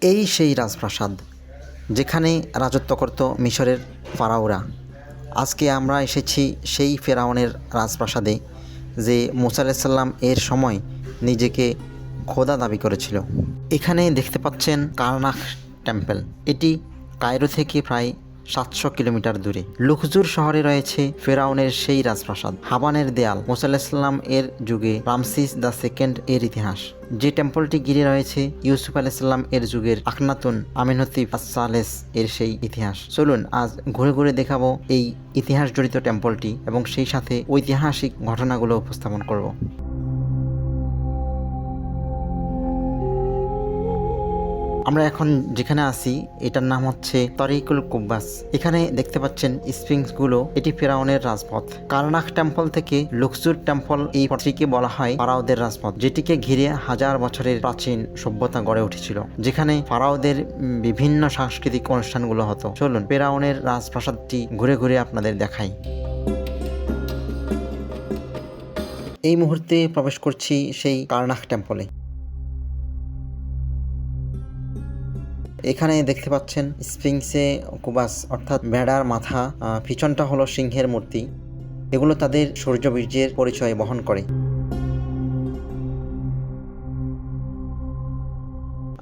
এই সেই রাজপ্রাসাদ যেখানে রাজত্ব করত মিশরের ফারাওরা। আজকে আমরা এসেছি সেই ফেরাউনের রাজপ্রাসাদে যে মুসাল্লাম এর সময় নিজেকে খোদা দাবি করেছিল। এখানে দেখতে পাচ্ছেন কারনাখ টেম্পল। এটি কায়রো থেকে প্রায় সাতশো কিলোমিটার দূরে। লুকজুর শহরে রয়েছে ফেরাউনের সেই রাজপ্রাসাদ, হাবানের দেয়াল মোসাল্লাহাম এর যুগে, রামসিস দ্য সেকেন্ড এর ইতিহাস। যে টেম্পলটি ঘিরে রয়েছে, ইউসুফ আলাইসাল্লাম এর যুগের আখনাতুন আমিনতিফ আসালেস এর সেই ইতিহাস। চলুন, আজ ঘুরে ঘুরে দেখাবো এই ইতিহাস জড়িত টেম্পলটি এবং সেই সাথে ঐতিহাসিক ঘটনাগুলো উপস্থাপন করব। আমরা এখন যেখানে আছি, এটার নাম হচ্ছে তরিকুল কুব্বাস। এখানে দেখতে পাচ্ছেন স্প্রিংসগুলো, এটি ফেরাউনের রাজপথ। কারনাক টেম্পল থেকে লুকসুর টেম্পল এই পথটিকে বলা হয় ফারাওদের রাজপথ, যেটিকে ঘিরে হাজার বছরের প্রাচীন সভ্যতা গড়ে উঠেছিল, যেখানে ফারাওদের বিভিন্ন সাংস্কৃতিক অনুষ্ঠানগুলো হতো। চলুন, ফেরাউনের রাজপ্রাসাদটি ঘুরে ঘুরে আপনাদের দেখাই। এই মুহূর্তে প্রবেশ করছি সেই কারনাক টেম্পলে। এখানে দেখতে পাচ্ছেন স্প্রিংসে কুবাস, অর্থাৎ ভেড়ার মাথা পিছনটা হলো সিংহের মূর্তি। এগুলো তাদের সূর্যবীর্যের পরিচয় বহন করে।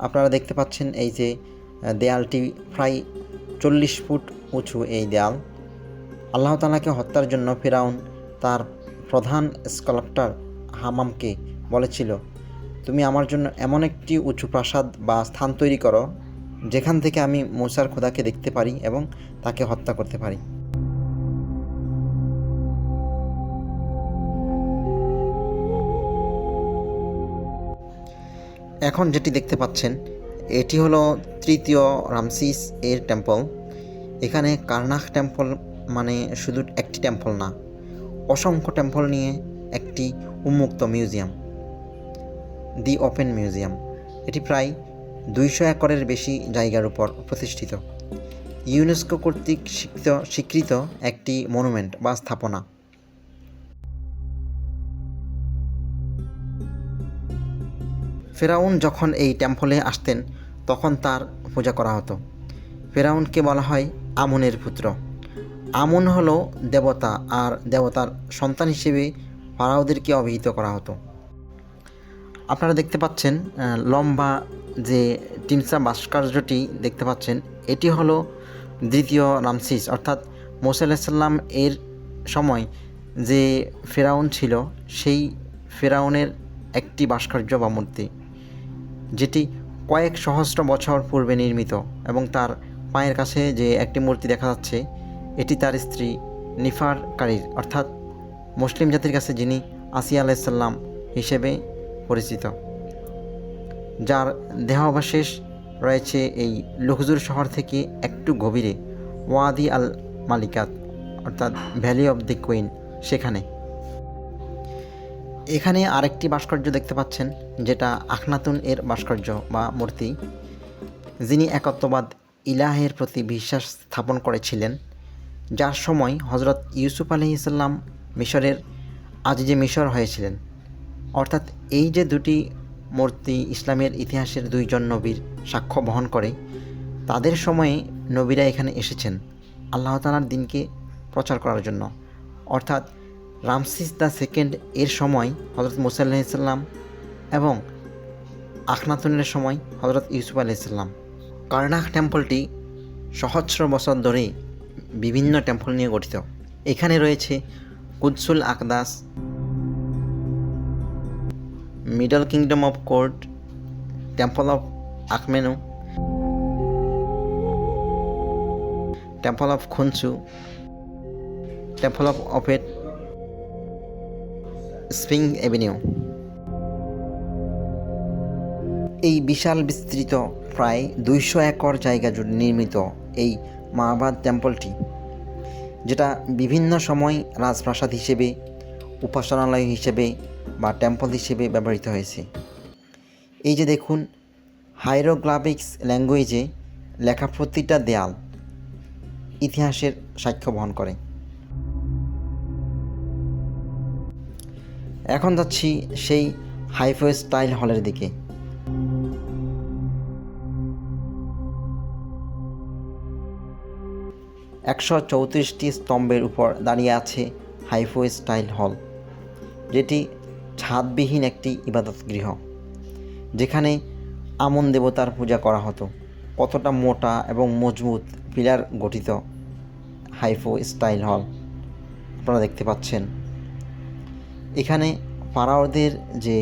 আপনারা দেখতে পাচ্ছেন এই যে দেয়ালটি প্রায় চল্লিশ ফুট উঁচু এই দেয়াল। আল্লাহ তালাকে হত্যার জন্য ফেরাউন তার প্রধান স্কলাপ্টার হামামকে বলেছিল, তুমি আমার জন্য এমন একটি উঁচু প্রাসাদ বা স্থান তৈরি করো যেখান থেকে আমি মুসার খোদাকে দেখতে পারি এবং তাকে হত্যা করতে পারি। এখন যেটি দেখতে পাচ্ছেন, এটি হলো তৃতীয় রামসিস এর টেম্পল এখানে কার্নাক টেম্পল মানে শুধু একটি টেম্পল না, অসংখ্য টেম্পল নিয়ে একটি উন্মুক্ত মিউজিয়াম দি ওপেন মিউজিয়াম এটি প্রায় দুইশো একরের বেশি জায়গার উপর প্রতিষ্ঠিত। ইউনেস্কো কর্তৃক স্বীকৃত স্বীকৃত একটি মনুমেন্ট বা স্থাপনা। ফেরাউন যখন এই টেম্পলে আসতেন, তখন তার পূজা করা হতো। ফেরাউনকে বলা হয় আমুনের পুত্র। আমুন হলো দেবতা, আর দেবতার সন্তান হিসেবে ফারাওদেরকে অভিহিত করা হতো। আপনারা দেখতে পাচ্ছেন লম্বা যে টিমসা ভাস্কর্যটি দেখতে পাচ্ছেন, এটি হলো দ্বিতীয় রামসিস। অর্থাৎ মোসা আলাহিসাল্লাম এর সময় যে ফেরাউন ছিল, সেই ফেরাউনের একটি ভাস্কর্য বা মূর্তি, যেটি কয়েক সহস্র বছর পূর্বে নির্মিত এবং তার পায়ের কাছে যে একটি মূর্তি দেখা যাচ্ছে, এটি তার স্ত্রী নিফার কারির। অর্থাৎ মুসলিম জাতির কাছে যিনি আসিয়া আলাইসাল্লাম হিসেবে পরিচিত, যার দেহাবশেষ রয়েছে এই লুকজুর শহর থেকে একটু গভীরে, ওয়াদি আল মালিকাত অর্থাৎ ভ্যালি অফ দি কুইন, সেখানে। এখানে আরেকটি ভাস্কর্য দেখতে পাচ্ছেন, যেটা আখনাতুন এর ভাস্কর্য বা মূর্তি, যিনি একত্ববাদ ইলাহের প্রতি বিশ্বাস স্থাপন করেছিলেন, যার সময় হজরত ইউসুফ আলহিসাল্লাম মিশরের আজিজে মিশর হয়েছিলেন। অর্থাৎ এই যে দুটি মূর্তি ইসলামের ইতিহাসের দুইজন নবীর সাক্ষ্য বহন করে, তাদের সময়ে নবীরা এখানে এসেছেন আল্লাহ তালার দিনকে প্রচার করার জন্য। অর্থাৎ রামসিস দ্য সেকেন্ড এর সময় হজরত মুসা আলাহিসাল্লাম এবং আখনাতুনের সময় হজরত ইউসুফ আলাইসাল্লাম কার্নাক টেম্পলটি সহস্র বছর ধরে বিভিন্ন টেম্পল নিয়ে গঠিত। এখানে রয়েছে কুদসুল Aqdas middle kingdom of court, temple of Akhmenu temple of Khonsu, temple of Opet spring avenue এই বিশাল বিস্তৃত, প্রায় দুইশো একর জায়গা জুড়ে নির্মিত এই মাহবাদ টেম্পলটি, যেটা বিভিন্ন সময় রাজপ্রাসাদ হিসেবে, উপাসনালয় হিসেবে বা টেম্পল হিসেবে ব্যবহৃত হয়েছে। এই যে দেখুন হাইরোগ্রাফিক্স ল্যাঙ্গুয়েজে লেখা প্রতিটা দেয়াল ইতিহাসের সাক্ষ্য বহন করে। এখন যাচ্ছি সেই হাইফো স্টাইল হলের দিকে। একশো চৌত্রিশটি স্তম্ভের উপর দাঁড়িয়ে আছে হাইফো স্টাইল হল, যেটি ছাদবিহীন একটি ইবাদত গৃহ, যেখানে আমন দেবতার পূজা করা হতো। কতটা মোটা এবং মজবুত পিলার গঠিত হাইফো স্টাইল হল আপনারা দেখতে পাচ্ছেন। এখানে ফারাওদের যে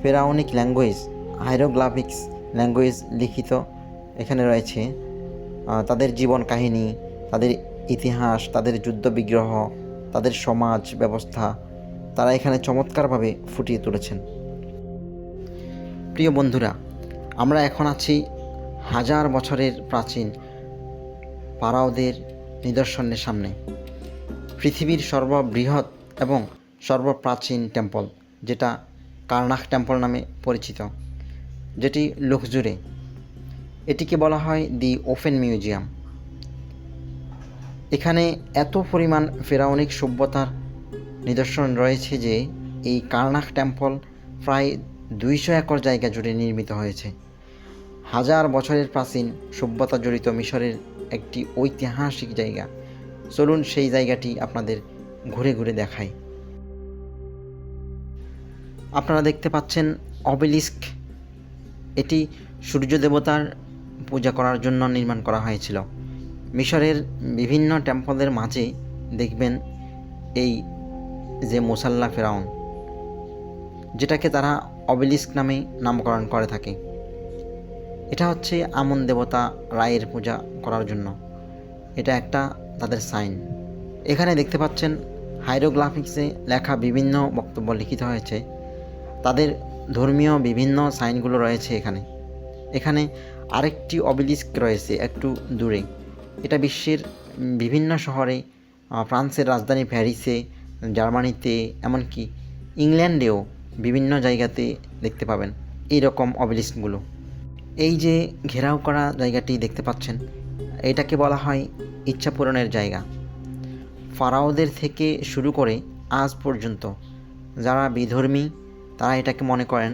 ফেরাউনিক ল্যাঙ্গুয়েজ হাইরোগ্রাফিক্স ল্যাঙ্গুয়েজ লিখিত এখানে রয়েছে তাদের জীবন কাহিনী, তাদের ইতিহাস, তাদের যুদ্ধ বিগ্রহ তাদের সমাজ ব্যবস্থা তারা এখানে চমৎকারভাবে ফুটিয়ে তুলেছেন। প্রিয় বন্ধুরা, আমরা এখন আছি হাজার বছরের প্রাচীন পারাওদের নিদর্শনের সামনে। পৃথিবীর সর্ববৃহৎ এবং সর্বপ্রাচীন টেম্পল, যেটা কার্নাক টেম্পল নামে পরিচিত, যেটি লোকজুড়ে। এটিকে বলা হয় দি ওপেন মিউজিয়াম। এখানে এত পরিমাণ ফেরাউনিক সভ্যতার নিদর্শন রয়েছে যে এই কার্নাক টেম্পল প্রায় দুইশো একর জায়গা জুড়ে নির্মিত হয়েছে। হাজার বছরের প্রাচীন সভ্যতা জড়িত মিশরের একটি ঐতিহাসিক জায়গা। চলুন সেই জায়গাটি আপনাদের ঘুরে ঘুরে দেখাই। আপনারা দেখতে পাচ্ছেন অবেলিস্ক। এটি সূর্য দেবতার পূজা করার জন্য নির্মাণ করা হয়েছিল। মিশরের বিভিন্ন টেম্পলের মাঝে দেখবেন এই যে মোসাল্লা ফেরাউন, যেটাকে তারা অবেলিস্ক নামে নামকরণ করে থাকে। এটা হচ্ছে আমন দেবতা রায়ের পূজা করার জন্য। এটা একটা তাদের সাইন। এখানে দেখতে পাচ্ছেন হাইরোগ্রাফিক্সে লেখা বিভিন্ন বক্তব্য লিখিত হয়েছে। তাদের ধর্মীয় বিভিন্ন সাইনগুলো রয়েছে এখানে। এখানে আরেকটি অবিলিস্ক রয়েছে একটু দূরে। এটা বিশ্বের বিভিন্ন শহরে ফ্রান্সের রাজধানী প্যারিসে জার্মানিতে, এমনকি ইংল্যান্ডেও বিভিন্ন জায়গাতে দেখতে পাবেন এই রকম অবিলিস্কগুলো এই যে ঘেরাও করা জায়গাটি দেখতে পাচ্ছেন, এটাকে বলা হয় ইচ্ছা পূরণের জায়গা। ফারাওদের থেকে শুরু করে আজ পর্যন্ত যারা বিধর্মী, তারা এটাকে মনে করেন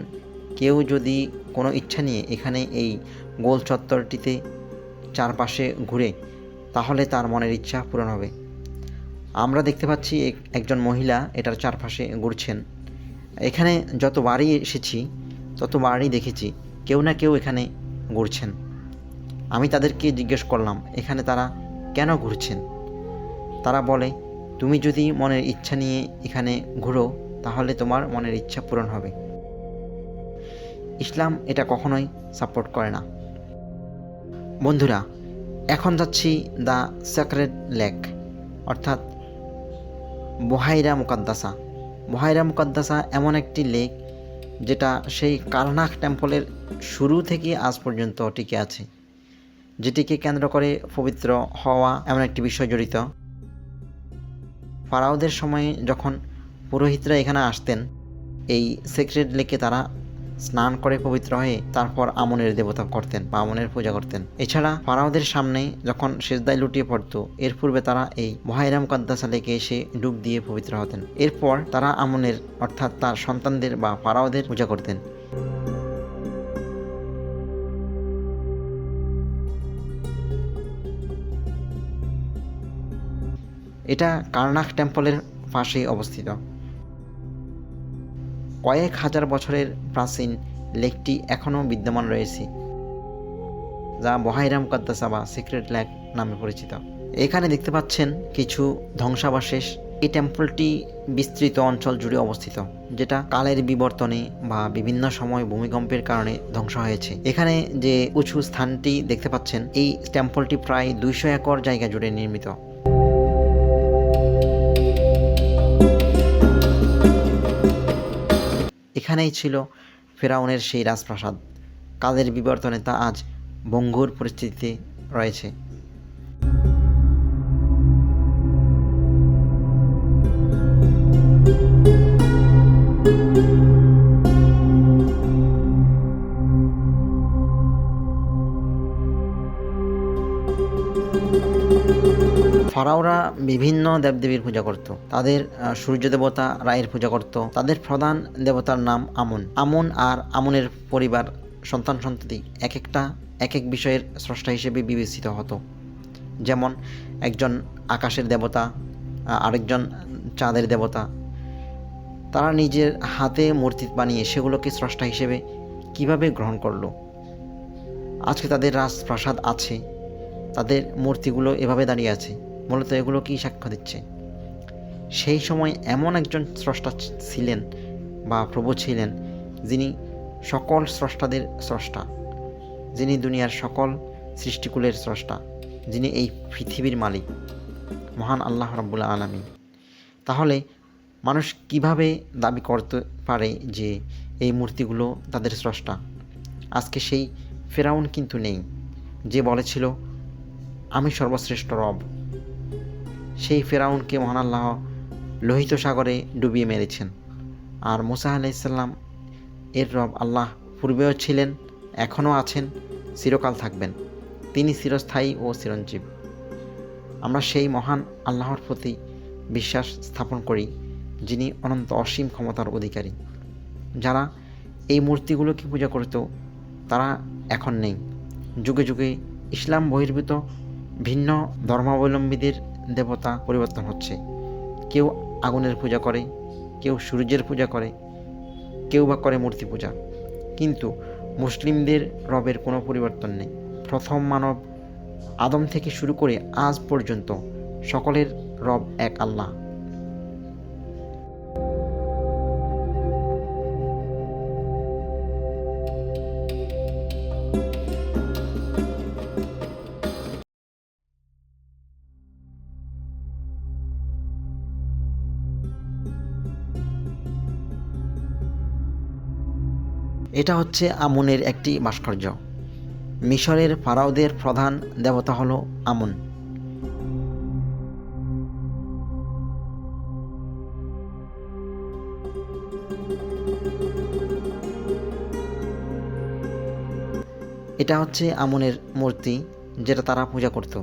কেউ যদি কোনো ইচ্ছা নিয়ে এখানে এই গোল চত্বরটিতে চারপাশে ঘুরে, তাহলে তার মনের ইচ্ছা পূরণ হবে। আমরা দেখতে পাচ্ছি এক- একজন মহিলা এটার চারপাশে ঘুরছেন। এখানে যতবারই এসেছি ততবারই দেখেছি, কেউ না কেউ এখানে ঘুরছেন। আমি তাদেরকে জিজ্ঞেস করলাম, এখানে তারা কেন ঘুরছেন? তারা বলে, তুমি যদি মনের ইচ্ছা নিয়ে এখানে ঘুরো, তাহলে তোমার মনের ইচ্ছা পূরণ হবে। ইসলাম এটা কখনোই সাপোর্ট করে না। বন্ধুরা, এখন যাচ্ছি দ্য সেক্রেট লেক, অর্থাৎ বহাইরা মুকাদ্দাসা। বহাইরা মুকাদ্দাসা এমন একটি লেক যেটা সেই কারনাক টেম্পলের শুরু থেকে আজ পর্যন্ত টিকে আছে, যেটিকে কেন্দ্র করে পবিত্র হওয়া এমন একটি বিষয় জড়িত। ফারাওদের সময়ে যখন পুরোহিতরা এখানে আসতেন, এই সেক্রেট লেকে তারা স্নান করে পবিত্র হয়ে তারপর আমনের দেবতা করতেন বা আমনের পূজা করতেন। এছাড়া ফারাওদের সামনে যখন সেজদায় লুটিয়ে পড়তো, এর পূর্বে তারা এই মহাইরাম কাদ্দাসা লেকে এসে ডুব দিয়ে পবিত্র হতেন। এরপর তারা আমনের, অর্থাৎ তার সন্তানদের বা ফারাওদের পূজা করতেন। এটা কার্নাক টেম্পলের পাশেই অবস্থিত। কয়েক হাজার বছরের প্রাচীন লেকটি এখনও বিদ্যমান রয়েছে, যা বহাইরাম কাদ্দাসা বা সিক্রেট লেক নামে পরিচিত। এখানে দেখতে পাচ্ছেন কিছু ধ্বংসাবশেষ। এই টেম্পলটি বিস্তৃত অঞ্চল জুড়ে অবস্থিত, যেটা কালের বিবর্তনে বা বিভিন্ন সময় ভূমিকম্পের কারণে ধ্বংস হয়েছে। এখানে যে উঁচু স্থানটি দেখতে পাচ্ছেন, এই টেম্পলটি প্রায় দুইশো একর জায়গা জুড়ে নির্মিত। এখানেই ছিল ফেরাউনের সেই রাজপ্রাসাদ। কালের বিবর্তনে তা আজ ভঙ্গুর পরিস্থিতিতে রয়েছে। ফারাওরা বিভিন্ন দেবদেবীর পূজা করত। তাদের সূর্য দেবতা রায়ের পূজা করত। তাদের প্রধান দেবতার নাম আমন। আমন আর আমনের পরিবার, সন্তান সন্ততি এক একটা, এক এক বিষয়ের স্রষ্টা হিসেবে বিবেচিত হতো। যেমন একজন আকাশের দেবতা আরেকজন চাঁদের দেবতা। তারা নিজের হাতে মূর্তি বানিয়ে সেগুলোকে স্রষ্টা হিসেবে কীভাবে গ্রহণ করল? আজকে তাদের রাজপ্রাসাদ আছে। তাদের মূর্তিগুলো এভাবে দাঁড়িয়ে আছে। মূলত এগুলো কি সাক্ষ্য দিচ্ছে? সেই সময় এমন একজন স্রষ্টা ছিলেন বা প্রভু ছিলেন যিনি সকল স্রষ্টাদের স্রষ্টা, যিনি দুনিয়ার সকল সৃষ্টিকুলের স্রষ্টা, যিনি এই পৃথিবীর মালিক, মহান আল্লাহ রাব্বুল আলামিন। তাহলে মানুষ কীভাবে দাবি করতে পারে যে এই মূর্তিগুলো তাদের স্রষ্টা? আজকে সেই ফেরাউন কিন্তু নেই। যে বলেছিল, আমি সর্বশ্রেষ্ঠ রব। সেই ফেরাউনকে মহান আল্লাহ লোহিত সাগরে ডুবিয়ে মেরেছেন। আর মুসা আলাইসাল্লাম এর রব আল্লাহ পূর্বেও ছিলেন, এখনও আছেন, চিরকাল থাকবেন। তিনি চিরস্থায়ী ও চিরঞ্জীব। আমরা সেই মহান আল্লাহর প্রতি বিশ্বাস স্থাপন করি, যিনি অনন্ত অসীম ক্ষমতার অধিকারী। যারা এই মূর্তিগুলোকে পূজা করত, তারা এখন নেই। যুগে যুগে ইসলাম বহির্ভূত ভিন্ন ধর্মাবলম্বীদের দেবতা পরিবর্তন হচ্ছে। কেউ আগুনের পূজা করে, কেউ সূর্যের পূজা করে, কেউ বা করে মূর্তি পূজা। কিন্তু মুসলিমদের রবের কোনো পরিবর্তন নেই। প্রথম মানব আদম থেকে শুরু করে আজ পর্যন্ত সকলের রব এক আল্লাহ। এটা হচ্ছে আমনের একটি ভাস্কর্য। মিশরের ফারাওদের প্রধান দেবতা হলো আমন। এটা হচ্ছে আমনের মূর্তি যেটা তারা পূজা করত।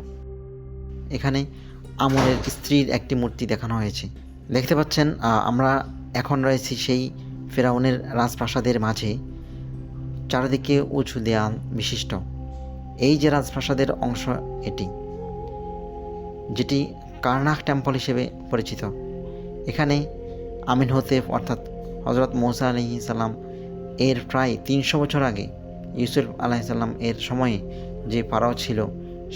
এখানে আমনের স্ত্রীর একটি মূর্তি দেখানো হয়েছে। দেখতে পাচ্ছেন আমরা এখন রয়েছি সেই ফেরাউনের রাজপ্রাসাদের মাঝে। চারিদিকে উঁচু দেয়াল বিশিষ্ট। এই যে রাজপ্রাসাদের অংশ এটি, যেটি কার্নাক টেম্পল হিসেবে পরিচিত। এখানে আমিন হতেফ অর্থাৎ হজরত মৌসা আলহি সাল্লাম এর প্রায় তিনশো বছর আগে ইউসুফ আলাইসাল্লাম এর সময়ে যে ফারাও ছিল,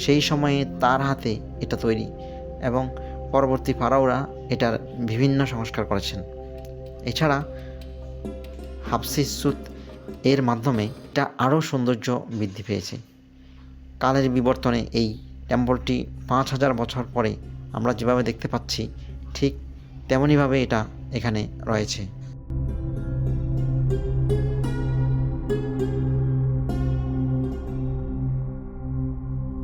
সেই সময়ে তার হাতে এটা তৈরি এবং পরবর্তী ফারাওরা এটার বিভিন্ন সংস্কার করেছেন। এছাড়া হাফসিস সুত এর মাধ্যমে এটা আরও সৌন্দর্য বৃদ্ধি পেয়েছে। কালের বিবর্তনে এই টেম্পলটি পাঁচ হাজার বছর পরে আমরা যেভাবে দেখতে পাচ্ছি, ঠিক তেমনইভাবে এটা এখানে রয়েছে।